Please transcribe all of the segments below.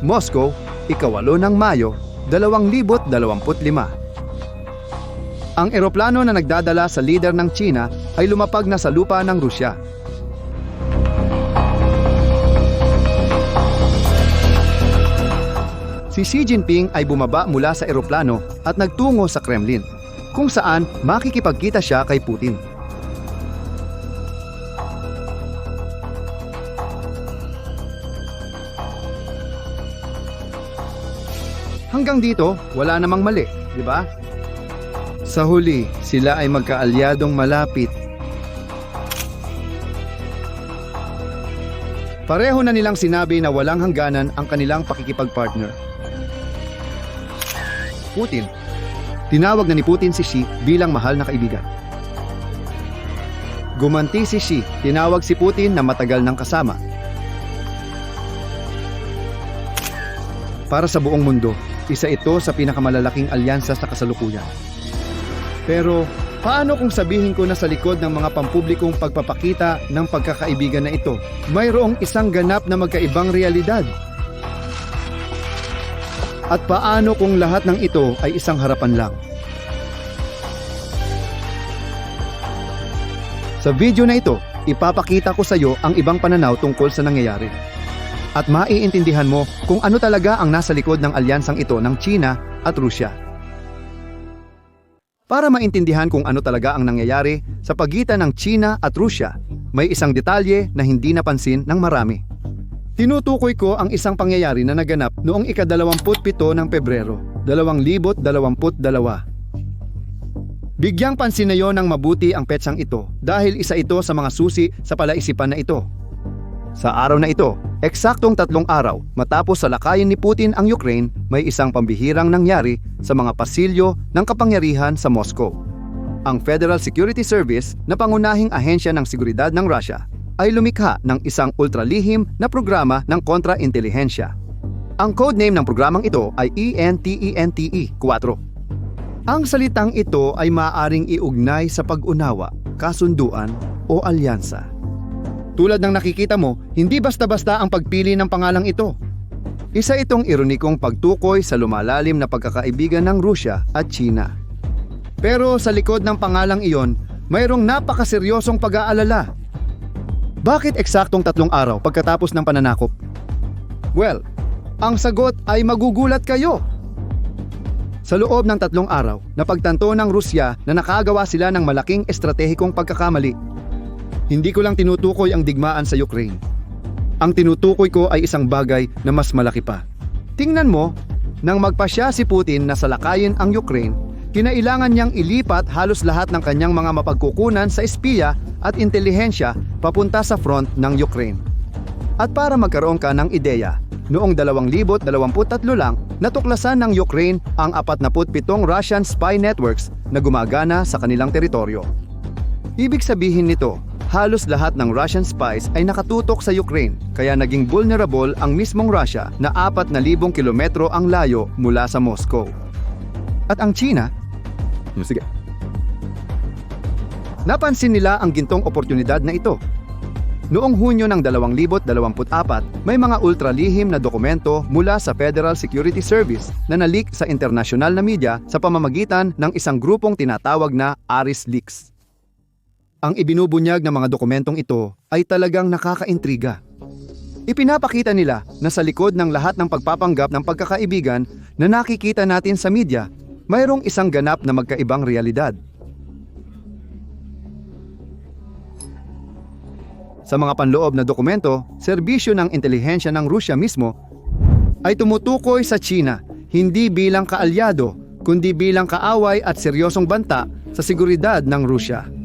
Moscow, ikawalo ng Mayo, 2025. Ang eroplano na nagdadala sa leader ng China ay lumapag na sa lupa ng Rusya. Si Xi Jinping ay bumaba mula sa eroplano at nagtungo sa Kremlin, kung saan makikipagkita siya kay Putin. Hanggang dito, wala namang mali, di ba? Sa huli, sila ay magkaalyadong malapit. Pareho na nilang sinabi na walang hangganan ang kanilang pakikipagpartner. Putin. Tinawag na ni Putin si Xi bilang mahal na kaibigan. Gumanti si Xi, tinawag si Putin na matagal ng kasama. Para sa buong mundo, isa ito sa pinakamalalaking alyansa sa kasalukuyan. Pero paano kung sabihin ko na sa likod ng mga pampublikong pagpapakita ng pagkakaibigan na ito, mayroong isang ganap na magkaibang realidad? At paano kung lahat ng ito ay isang harapan lang? Sa video na ito, ipapakita ko sa iyo ang ibang pananaw tungkol sa nangyayari. At maiintindihan mo kung ano talaga ang nasa likod ng alyansang ito ng China at Rusya. Para maintindihan kung ano talaga ang nangyayari sa pagitan ng China at Rusya, may isang detalye na hindi napansin ng marami. Tinutukoy ko ang isang pangyayari na naganap noong ika-27 ng Pebrero, 2022. Bigyang pansin na yon ng mabuti ang petsang ito dahil isa ito sa mga susi sa palaisipan na ito. Sa araw na ito, eksaktong tatlong araw matapos salakayin ni Putin ang Ukraine, may isang pambihirang nangyari sa mga pasilyo ng kapangyarihan sa Moscow. Ang Federal Security Service na pangunahing ahensya ng seguridad ng Russia ay lumikha ng isang ultralihim na programa ng kontra-intelihensya. Ang codename ng programang ito ay E ENTENTE-4. Ang salitang ito ay maaring iugnay sa pag-unawa, kasunduan o alyansa. Tulad ng nakikita mo, hindi basta-basta ang pagpili ng pangalang ito. Isa itong ironikong pagtukoy sa lumalalim na pagkakaibigan ng Rusya at China. Pero sa likod ng pangalang iyon, mayroong napakaseryosong pag-aalala. Bakit eksaktong tatlong araw pagkatapos ng pananakop? Well, ang sagot ay magugulat kayo. Sa loob ng tatlong araw, napagtanto ng Rusya na nakagawa sila ng malaking estratehikong pagkakamali. Hindi ko lang tinutukoy ang digmaan sa Ukraine. Ang tinutukoy ko ay isang bagay na mas malaki pa. Tingnan mo, nang magpasya si Putin na salakayin ang Ukraine, kinailangan niyang ilipat halos lahat ng kanyang mga mapagkukunan sa espiya at intelihensya papunta sa front ng Ukraine. At para magkaroon ka ng ideya, noong 2023 lang, natuklasan ng Ukraine ang 47 Russian spy networks na gumagana sa kanilang teritoryo. Ibig sabihin nito, halos lahat ng Russian spies ay nakatutok sa Ukraine, kaya naging vulnerable ang mismong Russia na 4,000 kilometro ang layo mula sa Moscow. At ang China, sige, napansin nila ang gintong oportunidad na ito. Noong Hunyo ng 2024, may mga ultralihim na dokumento mula sa Federal Security Service na nalik sa internasyonal na media sa pamamagitan ng isang grupong tinatawag na Aris Leaks. Ang ibinubunyag ng mga dokumentong ito ay talagang nakakaintriga. Ipinapakita nila na sa likod ng lahat ng pagpapanggap ng pagkakaibigan na nakikita natin sa media, mayroong isang ganap na magkaibang realidad. Sa mga panloob na dokumento, serbisyo ng intelihensya ng Rusya mismo ay tumutukoy sa China hindi bilang kaalyado kundi bilang kaaway at seryosong banta sa seguridad ng Rusya.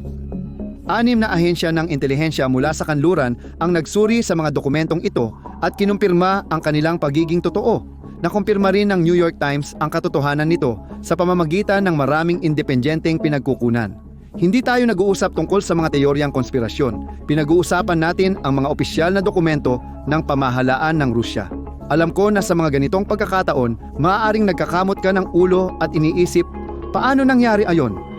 Anim na ahensya ng intelihensya mula sa kanluran ang nagsuri sa mga dokumentong ito at kinumpirma ang kanilang pagiging totoo. Nakumpirma rin ng New York Times ang katotohanan nito sa pamamagitan ng maraming independenteng pinagkukunan. Hindi tayo nag-uusap tungkol sa mga teoryang konspirasyon. Pinag-uusapan natin ang mga opisyal na dokumento ng pamahalaan ng Rusya. Alam ko na sa mga ganitong pagkakataon, maaaring nagkakamot ka ng ulo at iniisip, paano nangyari ayon?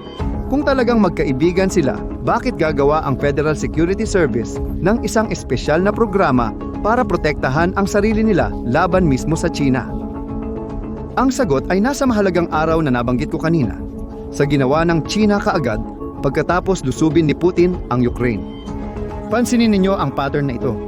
Kung talagang magkaibigan sila, bakit gagawa ang Federal Security Service ng isang espesyal na programa para protektahan ang sarili nila laban mismo sa China? Ang sagot ay nasa mahalagang araw na nabanggit ko kanina. Sa ginawa ng China kaagad pagkatapos lusubin ni Putin ang Ukraine. Pansinin ninyo ang pattern na ito.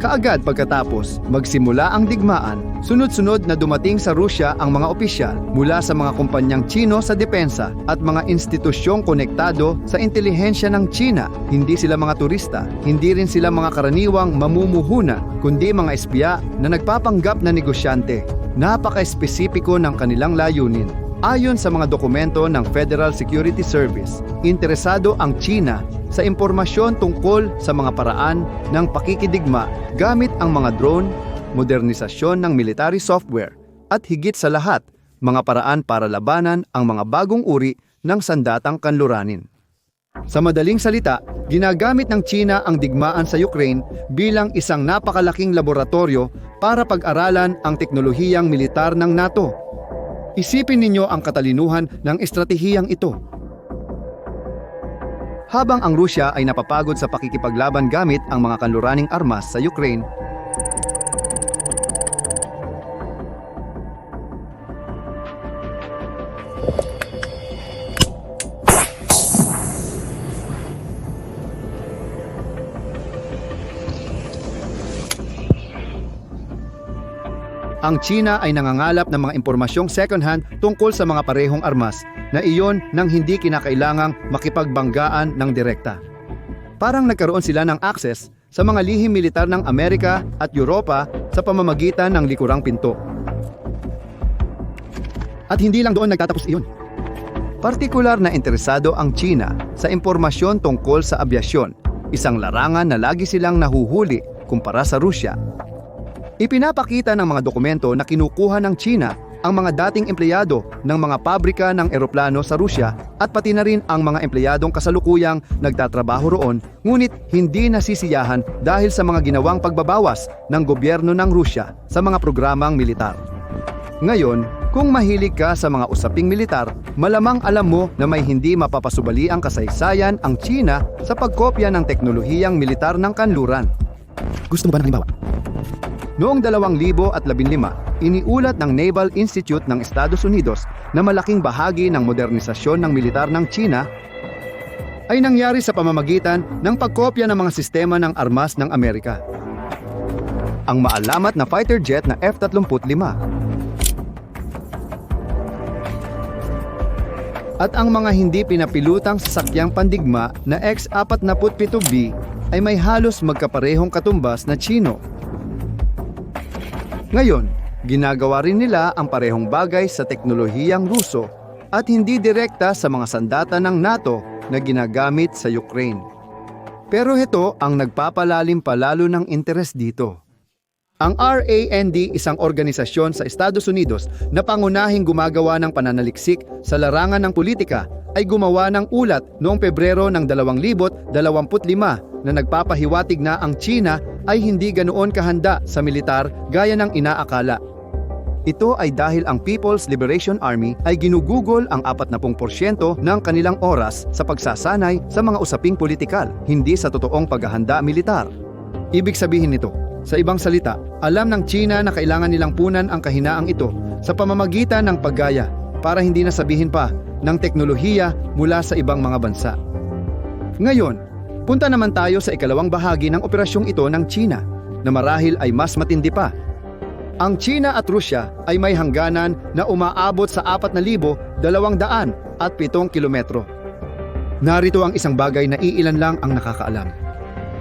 Kaagad pagkatapos magsimula ang digmaan, sunod-sunod na dumating sa Rusya ang mga opisyal mula sa mga kumpanyang Chino sa depensa at mga institusyong konektado sa intelihensya ng China. Hindi sila mga turista, hindi rin sila mga karaniwang mamumuhuna, kundi mga espya na nagpapanggap na negosyante. Napaka-espesipiko ng kanilang layunin. Ayon sa mga dokumento ng Federal Security Service, interesado ang China sa impormasyon tungkol sa mga paraan ng pakikidigma gamit ang mga drone, modernisasyon ng military software, at higit sa lahat, mga paraan para labanan ang mga bagong uri ng sandatang kanluranin. Sa madaling salita, ginagamit ng China ang digmaan sa Ukraine bilang isang napakalaking laboratorio para pag-aralan ang teknolohiyang militar ng NATO. Isipin ninyo ang katalinuhan ng estratehiyang ito. Habang ang Rusya ay napapagod sa pakikipaglaban gamit ang mga kanluraning armas sa Ukraine, ang China ay nangangalap ng mga impormasyong second-hand tungkol sa mga parehong armas na iyon nang hindi kinakailangang makipagbanggaan ng direkta. Parang nagkaroon sila ng access sa mga lihim militar ng Amerika at Europa sa pamamagitan ng likurang pinto. At hindi lang doon nagtatapos iyon. Partikular na interesado ang China sa impormasyon tungkol sa abyasyon, isang larangan na lagi silang nahuhuli kumpara sa Rusya Ipinapakita ng mga dokumento na kinukuha ng China ang mga dating empleyado ng mga pabrika ng eroplano sa Rusya at pati na rin ang mga empleyadong kasalukuyang nagtatrabaho roon ngunit hindi nasisiyahan dahil sa mga ginawang pagbabawas ng gobyerno ng Rusya sa mga programang militar. Ngayon, kung mahilig ka sa mga usaping militar, malamang alam mo na may hindi mapapasubali ang kasaysayan ang China sa pagkopya ng teknolohiyang militar ng kanluran. Gusto mo ba ng halimbawa? Noong 2015, iniulat ng Naval Institute ng Estados Unidos na malaking bahagi ng modernisasyon ng militar ng China ay nangyari sa pamamagitan ng pagkopya ng mga sistema ng armas ng Amerika. Ang maalamat na fighter jet na F-35 at ang mga hindi pinapilutang sasakyang pandigma na X-47B ay may halos magkaparehong katumbas na Chino. Ngayon, ginagawa rin nila ang parehong bagay sa teknolohiyang Ruso at hindi direkta sa mga sandata ng NATO na ginagamit sa Ukraine. Pero ito ang nagpapalalim palalo ng interes dito. Ang RAND, isang organisasyon sa Estados Unidos na pangunahing gumagawa ng pananaliksik sa larangan ng politika, ay gumawa ng ulat noong Pebrero ng 2025 na nagpapahiwatig na ang China ay hindi ganoon kahanda sa militar gaya ng inaakala. Ito ay dahil ang People's Liberation Army ay ginugugol ang 40% ng kanilang oras sa pagsasanay sa mga usaping politikal, hindi sa totoong paghahanda militar. Ibig sabihin nito, sa ibang salita, alam ng China na kailangan nilang punan ang kahinaang ito sa pamamagitan ng paggaya para hindi na sabihin pa ng teknolohiya mula sa ibang mga bansa. Ngayon, punta naman tayo sa ikalawang bahagi ng operasyong ito ng China na marahil ay mas matindi pa. Ang China at Rusya ay may hangganan na umaabot sa 4,200 at 7 kilometro. Narito ang isang bagay na iilan lang ang nakakaalam.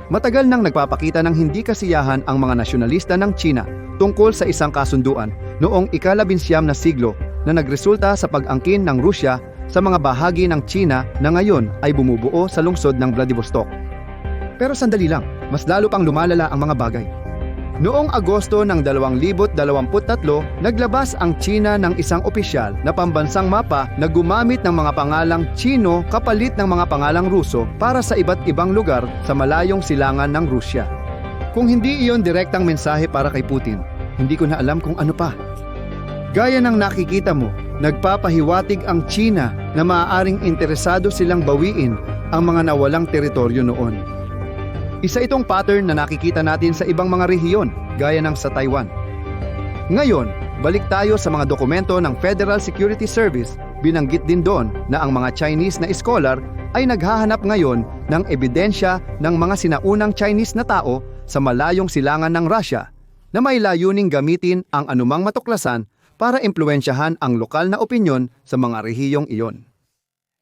Matagal nang nagpapakita ng hindi kasiyahan ang mga nasyonalista ng China tungkol sa isang kasunduan noong ikalabinsyam na siglo na nagresulta sa pag-angkin ng Rusya sa mga bahagi ng China na ngayon ay bumubuo sa lungsod ng Vladivostok. Pero sandali lang, mas lalo pang lumalala ang mga bagay. Noong Agosto ng 2023, naglabas ang China ng isang opisyal na pambansang mapa na gumamit ng mga pangalang Chino kapalit ng mga pangalang Ruso para sa iba't ibang lugar sa malayong silangan ng Rusya. Kung hindi iyon direktang mensahe para kay Putin, hindi ko na alam kung ano pa. Gaya ng nakikita mo, nagpapahiwatig ang China na maaaring interesado silang bawiin ang mga nawalang teritoryo noon. Isa itong pattern na nakikita natin sa ibang mga rehiyon, gaya ng sa Taiwan. Ngayon, balik tayo sa mga dokumento ng Federal Security Service. Binanggit din doon na ang mga Chinese na scholar ay naghahanap ngayon ng ebidensya ng mga sinaunang Chinese na tao sa malayong silangan ng Russia na may layuning gamitin ang anumang matuklasan para impluensyahan ang lokal na opinyon sa mga rehiyong iyon.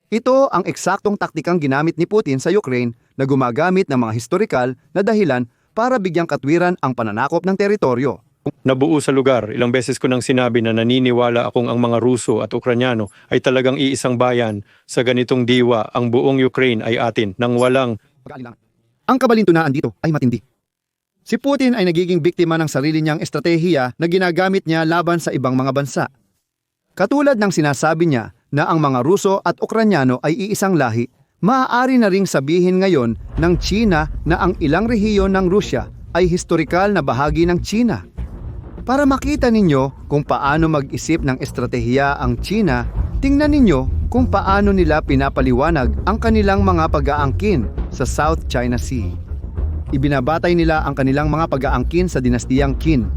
Ito ang eksaktong taktikang ginamit ni Putin sa Ukraine na gumagamit ng mga historikal na dahilan para bigyang katwiran ang pananakop ng teritoryo. Nabuo sa lugar, ilang beses ko nang sinabi na naniniwala akong ang mga Ruso at Ukranyano ay talagang iisang bayan. Sa ganitong diwa, ang buong Ukraine ay atin nang walang Ang kabalintunaan dito ay matindi. Si Putin ay nagiging biktima ng sarili niyang estratehiya na ginagamit niya laban sa ibang mga bansa. Katulad ng sinasabi niya na ang mga Ruso at Ukranyano ay iisang lahi, maaari na ring sabihin ngayon ng China na ang ilang rehiyon ng Rusya ay historikal na bahagi ng China. Para makita ninyo kung paano mag-isip ng estratehiya ang China, tingnan ninyo kung paano nila pinapaliwanag ang kanilang mga pag-aangkin sa South China Sea. Ibinabatay nila ang kanilang mga pag-aangkin sa dinastiyang Qin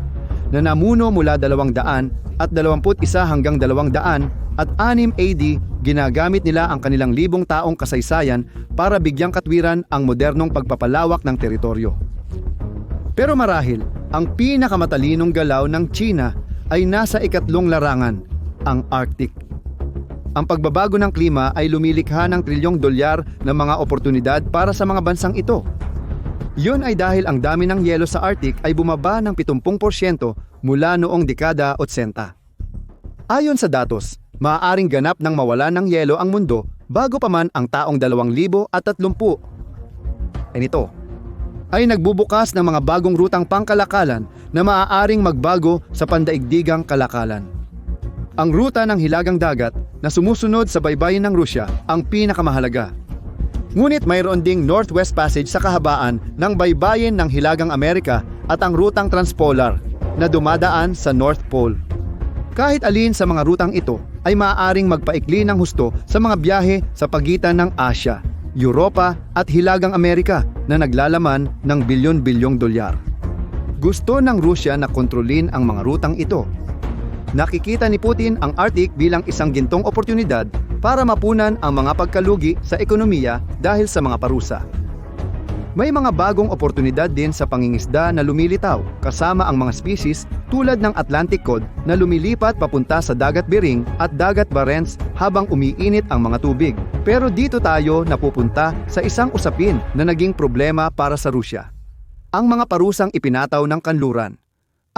na namuno mula 200 at 21 hanggang 200 at 6 AD ginagamit nila ang kanilang libong taong kasaysayan para bigyang katwiran ang modernong pagpapalawak ng teritoryo. Pero marahil, ang pinakamatalinong galaw ng China ay nasa ikatlong larangan, ang Arctic. Ang pagbabago ng klima ay lumilikha ng trilyong dolyar ng mga oportunidad para sa mga bansang ito. Yun ay dahil ang dami ng yelo sa Arctic ay bumaba ng 70% mula noong dekada 80. Ayon sa datos, maaaring ganap ng mawala ng yelo ang mundo bago pa man ang taong 2030. Ay nito, ay nagbubukas ng mga bagong rutang pangkalakalan na maaaring magbago sa pandaigdigang kalakalan. Ang ruta ng hilagang dagat na sumusunod sa baybayin ng Rusya ang pinakamahalaga. Ngunit mayroon ding Northwest Passage sa kahabaan ng baybayin ng Hilagang Amerika at ang rutang transpolar na dumadaan sa North Pole. Kahit alin sa mga rutang ito ay maaaring magpaikli ng husto sa mga biyahe sa pagitan ng Asya, Europa at Hilagang Amerika na naglalaman ng bilyon-bilyong dolyar. Gusto ng Rusya na kontrolin ang mga rutang ito. Nakikita ni Putin ang Arctic bilang isang gintong oportunidad para mapunan ang mga pagkalugi sa ekonomiya dahil sa mga parusa. May mga bagong oportunidad din sa pangingisda na lumilitaw kasama ang mga species tulad ng Atlantic cod na lumilipat papunta sa Dagat Bering at Dagat Barents habang umiinit ang mga tubig. Pero dito tayo napupunta sa isang usapin na naging problema para sa Rusya. Ang mga parusang ipinataw ng kanluran.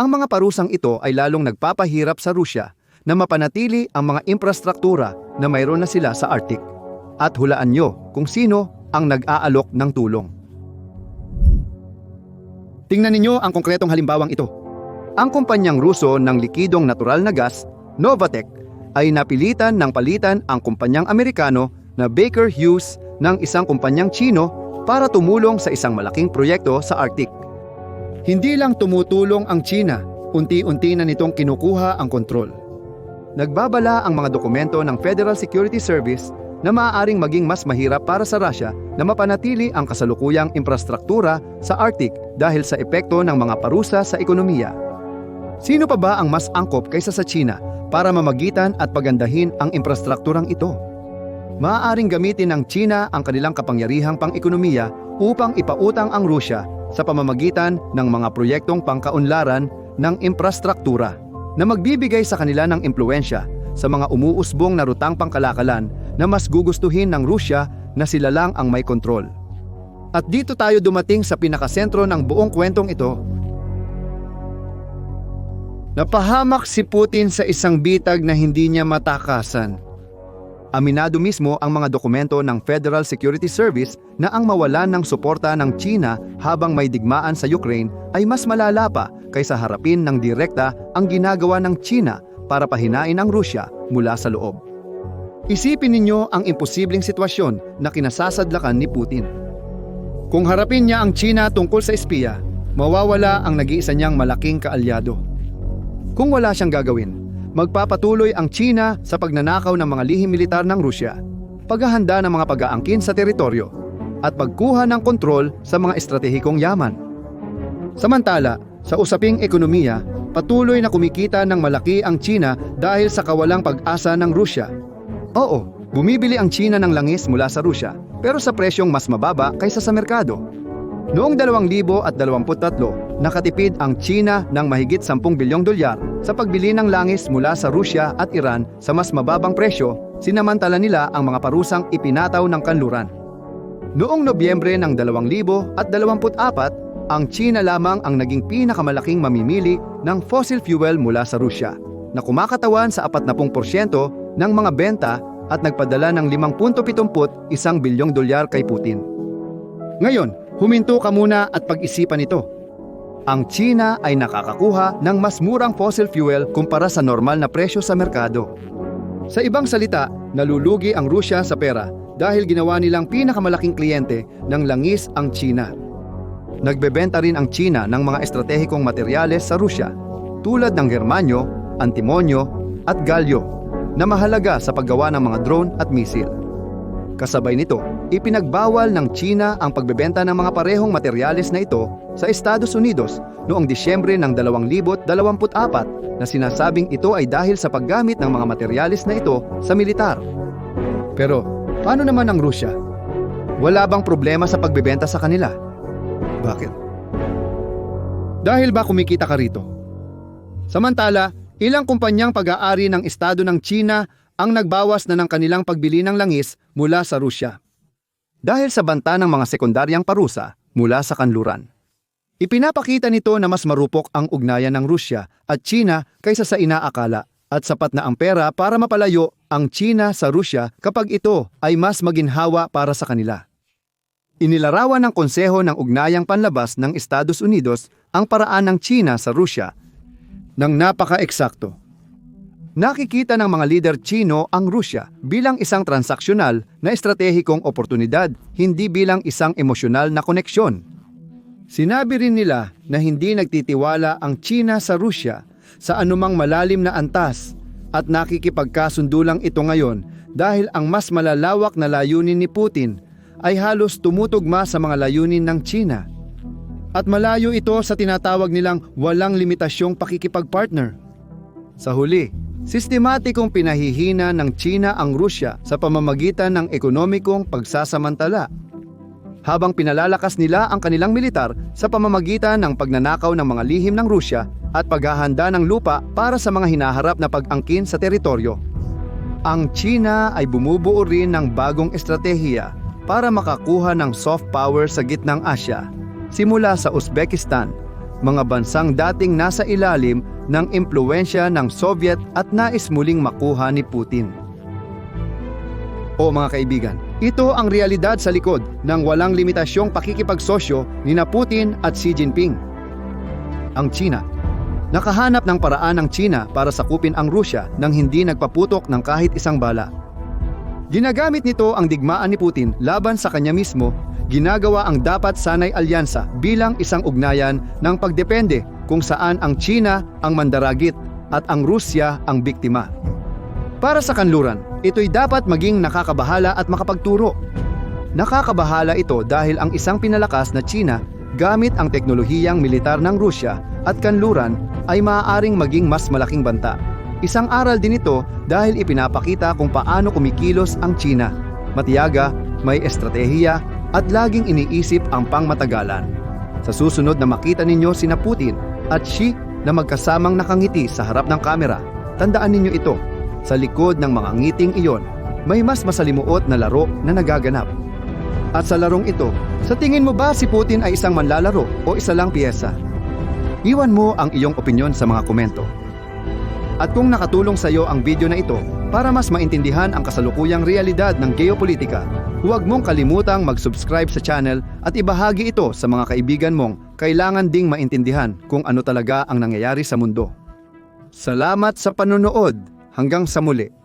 Ang mga parusang ito ay lalong nagpapahirap sa Rusya na mapanatili ang mga infrastruktura na mayroon na sila sa Arctic. At hulaan nyo kung sino ang nag-aalok ng tulong. Tingnan ninyo ang konkretong halimbawang ito. Ang kumpanyang Ruso ng likidong natural na gas, Novatec, ay napilitan ng palitan ang kumpanyang Amerikano na Baker Hughes ng isang kumpanyang Chino para tumulong sa isang malaking proyekto sa Arctic. Hindi lang tumutulong ang China, unti-unti na nitong kinukuha ang kontrol. Nagbabala ang mga dokumento ng Federal Security Service na maaaring maging mas mahirap para sa Russia na mapanatili ang kasalukuyang infrastruktura sa Arctic dahil sa epekto ng mga parusa sa ekonomiya. Sino pa ba ang mas angkop kaysa sa China para mamagitan at pagandahin ang infrastrukturang ito? Maaaring gamitin ng China ang kanilang kapangyarihang pang-ekonomiya upang ipautang ang Rusya sa pamamagitan ng mga proyektong pangkaunlaran ng infrastruktura na magbibigay sa kanila ng impluensya sa mga umuusbong na rutang pangkalakalan na mas gugustuhin ng Rusya na sila lang ang may kontrol. At dito tayo dumating sa pinakasentro ng buong kwentong ito. Napahamak si Putin sa isang bitag na hindi niya matakasan. Aminado mismo ang mga dokumento ng Federal Security Service na ang mawalan ng suporta ng China habang may digmaan sa Ukraine ay mas malala pa kaysa harapin ng direkta ang ginagawa ng China para pahinain ang Rusya mula sa loob. Isipin ninyo ang imposibleng sitwasyon na kinasasadlakan ni Putin. Kung harapin niya ang China tungkol sa espiya, mawawala ang nag-iisa niyang malaking kaalyado. Kung wala siyang gagawin, magpapatuloy ang China sa pagnanakaw ng mga lihim militar ng Rusya, paghahanda ng mga pag-aangkin sa teritoryo, at pagkuha ng kontrol sa mga estratehikong yaman. Samantala, sa usaping ekonomiya, patuloy na kumikita ng malaki ang China dahil sa kawalang pag-asa ng Rusya. Oo, bumibili ang China ng langis mula sa Rusya, pero sa presyong mas mababa kaysa sa merkado. Noong 2023, nakatipid ang China ng mahigit 10 bilyong dolyar sa pagbili ng langis mula sa Rusya at Iran sa mas mababang presyo, sinamantala nila ang mga parusang ipinataw ng kanluran. Noong Nobyembre ng 2024, ang China lamang ang naging pinakamalaking mamimili ng fossil fuel mula sa Rusya, na kumakatawan sa 40% ng mga benta at nagpadala ng 5.71 bilyong dolyar kay Putin. Ngayon, huminto ka muna at pag-isipan ito. Ang China ay nakakakuha ng mas murang fossil fuel kumpara sa normal na presyo sa merkado. Sa ibang salita, nalulugi ang Rusya sa pera dahil ginawa nilang pinakamalaking kliyente ng langis ang China. Nagbebenta rin ang China ng mga estratehikong materyales sa Rusya tulad ng germanyo, antimonyo at galyo na mahalaga sa paggawa ng mga drone at misil. Kasabay nito, ipinagbawal ng China ang pagbebenta ng mga parehong materyales na ito sa Estados Unidos noong Disyembre ng 2024 na sinasabing ito ay dahil sa paggamit ng mga materyales na ito sa militar. Pero paano naman ang Rusya? Wala bang problema sa pagbebenta sa kanila? Bakit? Dahil ba kumikita ka rito? Samantala, ilang kumpanyang pag-aari ng Estado ng China ang nagbawas na ng kanilang pagbili ng langis mula sa Rusya. Dahil sa banta ng mga sekundaryang parusa mula sa kanluran. Ipinapakita nito na mas marupok ang ugnayan ng Rusya at China kaysa sa inaakala at sapat na ang pera para mapalayo ang China sa Rusya kapag ito ay mas maginhawa para sa kanila. Inilarawan ng Konseho ng Ugnayang Panlabas ng Estados Unidos ang paraan ng China sa Rusya ng napaka-eksakto. Nakikita ng mga lider Chino ang Rusya bilang isang transaksyonal na estratehikong oportunidad, hindi bilang isang emosyonal na koneksyon. Sinabi rin nila na hindi nagtitiwala ang China sa Rusya sa anumang malalim na antas at nakikipagkasundo lang ito ngayon dahil ang mas malalawak na layunin ni Putin ay halos tumutugma sa mga layunin ng China. At malayo ito sa tinatawag nilang walang limitasyong pakikipagpartner. Sa huli, sistematikong pinahihina ng China ang Rusya sa pamamagitan ng ekonomikong pagsasamantala. Habang pinalalakas nila ang kanilang militar sa pamamagitan ng pagnanakaw ng mga lihim ng Rusya at paghahanda ng lupa para sa mga hinaharap na pag-angkin sa teritoryo. Ang China ay bumubuo rin ng bagong estratehiya para makakuha ng soft power sa gitnang Asya, simula sa Uzbekistan, mga bansang dating nasa ilalim ng impluensya ng Soviet at nais muling makuha ni Putin. O mga kaibigan, ito ang realidad sa likod ng walang limitasyong pakikipagsosyo ni na Putin at Xi Jinping. Ang China. Nakahanap ng paraan ng China para sakupin ang Rusya nang hindi nagpaputok ng kahit isang bala. Ginagamit nito ang digmaan ni Putin laban sa kanya mismo, ginagawa ang dapat sanay alyansa bilang isang ugnayan ng pagdepende kung saan ang China ang mandaragit at ang Rusya ang biktima. Para sa kanluran, ito'y dapat maging nakakabahala at makapagturo. Nakakabahala ito dahil ang isang pinalakas na China gamit ang teknolohiyang militar ng Rusya at kanluran ay maaaring maging mas malaking banta. Isang aral din ito dahil ipinapakita kung paano kumikilos ang China. Matiyaga, may estratehiya at laging iniisip ang pangmatagalan. Sa susunod na makita ninyo sina Putin at Xi na magkasamang nakangiti sa harap ng kamera, tandaan ninyo ito. Sa likod ng mga ngiting iyon, may mas masalimuot na laro na nagaganap. At sa larong ito, sa tingin mo ba si Putin ay isang manlalaro o isa lang piyesa? Iwan mo ang iyong opinyon sa mga komento. At kung nakatulong sa iyo ang video na ito para mas maintindihan ang kasalukuyang realidad ng geopolitika, huwag mong kalimutang mag-subscribe sa channel at ibahagi ito sa mga kaibigan mong kailangan ding maintindihan kung ano talaga ang nangyayari sa mundo. Salamat sa panonood. Hanggang sa muli.